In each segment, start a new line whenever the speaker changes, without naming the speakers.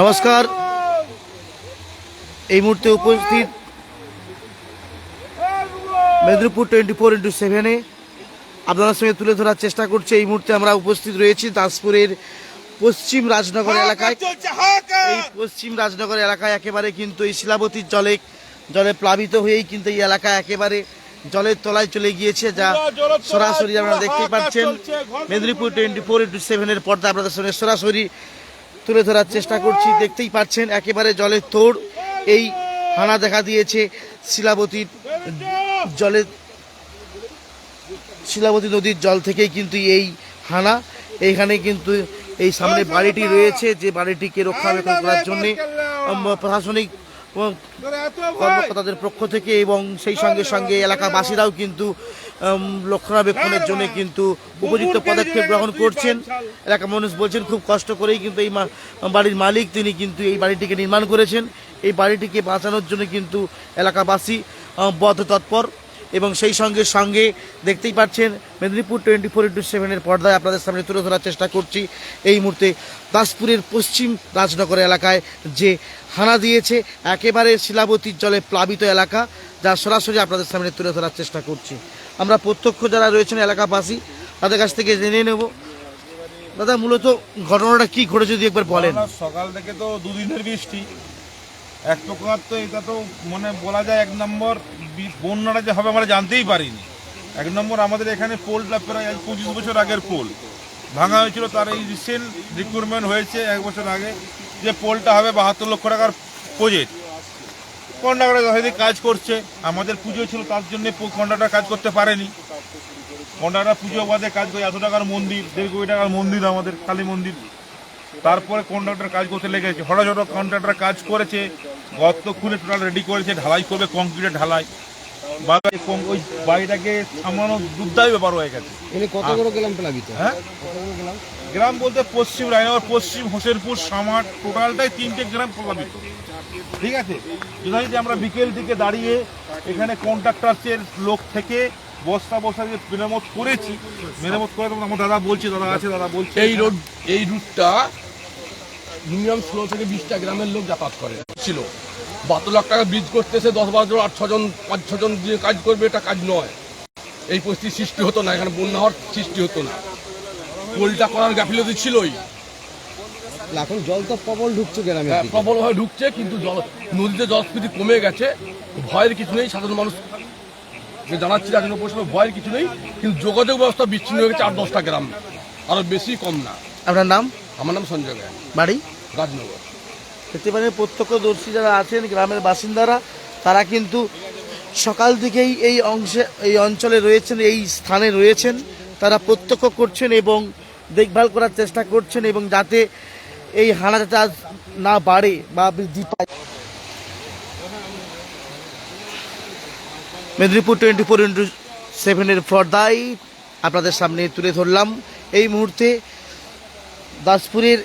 নমস্কার। এই মুহূর্তে উপস্থিত মেদিনীপুর টোয়েন্টি ফোর ইন্টু সেভেনে আপনাদের সঙ্গে তুলে ধরার চেষ্টা করছি। এই মুহূর্তে আমরা উপস্থিত রয়েছি দাসপুরের পশ্চিম রাজনগর এলাকায়। এই পশ্চিম রাজনগর এলাকায় একেবারে কিন্তু এই শিলাবতীর জলে জলে প্লাবিত হয়েই কিন্তু এই এলাকা একেবারে জলের তলায় চলে গিয়েছে যা সরাসরি আপনারা দেখতেই পাচ্ছেন। মেদিনীপুর টোয়েন্টি ফোর ইন্টু সেভেনের পর্দা আপনাদের সঙ্গে সরাসরি তুলে ধরার চেষ্টা করছি। দেখতেই পাচ্ছেন, একেবারে জলের তোর এই হানা দেখা দিয়েছে শিলাবতীর জলে শিলাবতী নদীর জল থেকেই কিন্তু এই হানা। এইখানে কিন্তু এই সামনে বাড়িটি রয়েছে, যে বাড়িটিকে রক্ষাবেক্ষণ করার জন্যে প্রশাসনিক কর্মকর্তাদের পক্ষ থেকে এবং সেই সঙ্গে সঙ্গে এলাকাবাসীরাও কিন্তু রক্ষণাবেক্ষণের জন্য কিন্তু উপযুক্ত পদক্ষেপ গ্রহণ করছেন। এলাকার মানুষ বলছেন খুব কষ্ট করেই কিন্তু এই বাড়ির মালিক তিনি কিন্তু এই বাড়িটিকে নির্মাণ করেছেন। এই বাড়িটিকে বাঁচানোর জন্য কিন্তু এলাকাবাসী বদ্ধ তৎপর এবং সেই সঙ্গে সঙ্গে দেখতেই পাচ্ছেন মেদিনীপুর টোয়েন্টি ফোর ইন্টু সেভেনের পর্দায় আপনাদের সামনে তুলে ধরার চেষ্টা করছি। এই মুহূর্তে দাসপুরের পশ্চিম রাজনগর এলাকায় যে হানা দিয়েছে, একেবারে শিলাবতীর জলে প্লাবিত এলাকা, যা সরাসরি আপনাদের সামনে তুলে ধরার চেষ্টা করছি। আমরা প্রত্যক্ষ যারা রয়েছেন এলাকাবাসী, তাদের কাছ থেকে জেনে নেব। দাদা, মূলত ঘটনাটা কি ঘটেছে যদি একবার বলেন।
সকাল থেকে তো দুদিনের বৃষ্টি। এক প্রকার তো এটা তো মানে বলা যায় এক নম্বর বন্যাটা যে হবে আমরা জানতেই পারিনি। এক নম্বর, আমাদের এখানে পোলটা প্রায় পঁচিশ বছর আগের পোল। ভাঙা হয়েছিল, তার এই রিসেন্ট রিক্রুটমেন্ট হয়েছে এক বছর আগে। যে পোলটা হবে বাহাত্তর লক্ষ টাকার প্রজেক্ট কন্ডাক্টর হয়তো কাজ করছে। আমাদের পুজো ছিল, তার জন্য কন্ডাক্টর কাজ করতে পারেনি। কন্ডাক্টর পুজো বাদে কাজ করে এত টাকার মন্দির, দেড় কোটি টাকার মন্দির আমাদের, কালী মন্দির। তারপরে কন্ট্রাক্টর কাজ করতে লেগেছে হঠাৎ হঠাৎ কন্ট্রাক্টর কাজ করেছে গর্ত খুলে টোটাল রেডি করেছে ঢালাই করবে কংক্রিটের ঢালাই। বা ওই বাড়িটাকে দুর্দায় ব্যাপার হয়ে গেছে।
কত বড় গ্রাম প্লাবিত?
হ্যাঁ? গ্রাম বলতে পশ্চিম রায়নগর পশ্চিম হোসেনপুর সামার টোটালটাই তিনটে গ্রাম ঠিক আছে? আমরা বিকেল দিকে দাঁড়িয়ে এখানে কন্ট্রাক্টার্সের লোক থেকে বস্তা বস্তা দিয়ে মেরামত করেছি। মেরামত করে তখন আমার দাদা বলছে দাদা আছে দাদা বলছে।
এই রোড এই রুটটা মিনিমাম ষোলো থেকে বিশটা গ্রামের লোক যাতায়াত করে। ছিল। বারো লাখ টাকা ব্রিজ করতেছে দশ বারো জন আট ছজন পাঁচ ছজন দিয়ে কাজ করবে এটা কাজ নয়। এই পরিস্থিতি সৃষ্টি হতো না এখানে বন্যা হওয়ার সৃষ্টি হতো না। পোলটা করার গাফিলতি ছিলই।
এখন জল তো প্রবল ঢুকছে গ্রামে
হ্যাঁ, প্রবলভাবে ঢুকছে কিন্তু জল নদীতে জলস্ফীতি কমে গেছে। ভয়ের কিছু নেই সাধারণ মানুষ যে জানাচ্ছি রাজনীতি পরিষেবা ভয়ের কিছু নেই কিন্তু যোগাযোগ ব্যবস্থা বিচ্ছিন্ন হয়ে গেছে আট দশটা গ্রাম। আরও বেশি কম না।
আপনার নাম?
আমার নাম সঞ্জয় গায়
বাড়ি?
রাজনগর।
দেখতে পারেন প্রত্যক্ষদর্শী যারা আছেন গ্রামের বাসিন্দারা তারা কিন্তু সকাল থেকেই এই অংশে এই অঞ্চলে রয়েছেন এই স্থানে রয়েছেন। তারা প্রত্যক্ষ করছেন এবং দেখভাল করার চেষ্টা করছেন এবং যাতে এই হানা যাতে আজ না বাড়ে বা বৃদ্ধি পায়। মেদিনীপুর টোয়েন্টি ফোর ইন্টু সেভেনের পর্দায় আপনাদের সামনে তুলে ধরলাম। এই মুহূর্তে দাসপুরের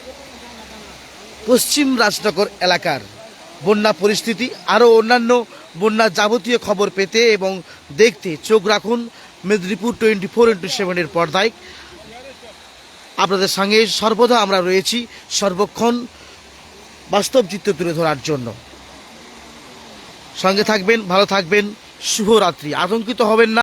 পশ্চিম রাজনগর এলাকার বন্যা পরিস্থিতি, আরও অন্যান্য বন্যা যাবতীয় খবর পেতে এবং দেখতে চোখ রাখুন মেদিনীপুর টোয়েন্টি ফোর ইন্টু সেভেনের পর্দায় আপনাদের সঙ্গে সর্বদা আমরা রয়েছি সর্বক্ষণ বাস্তব চিত্র তুলে ধরার জন্য। সঙ্গে থাকবেন, ভালো থাকবেন। শুভরাত্রি। আতঙ্কিত হবেন না।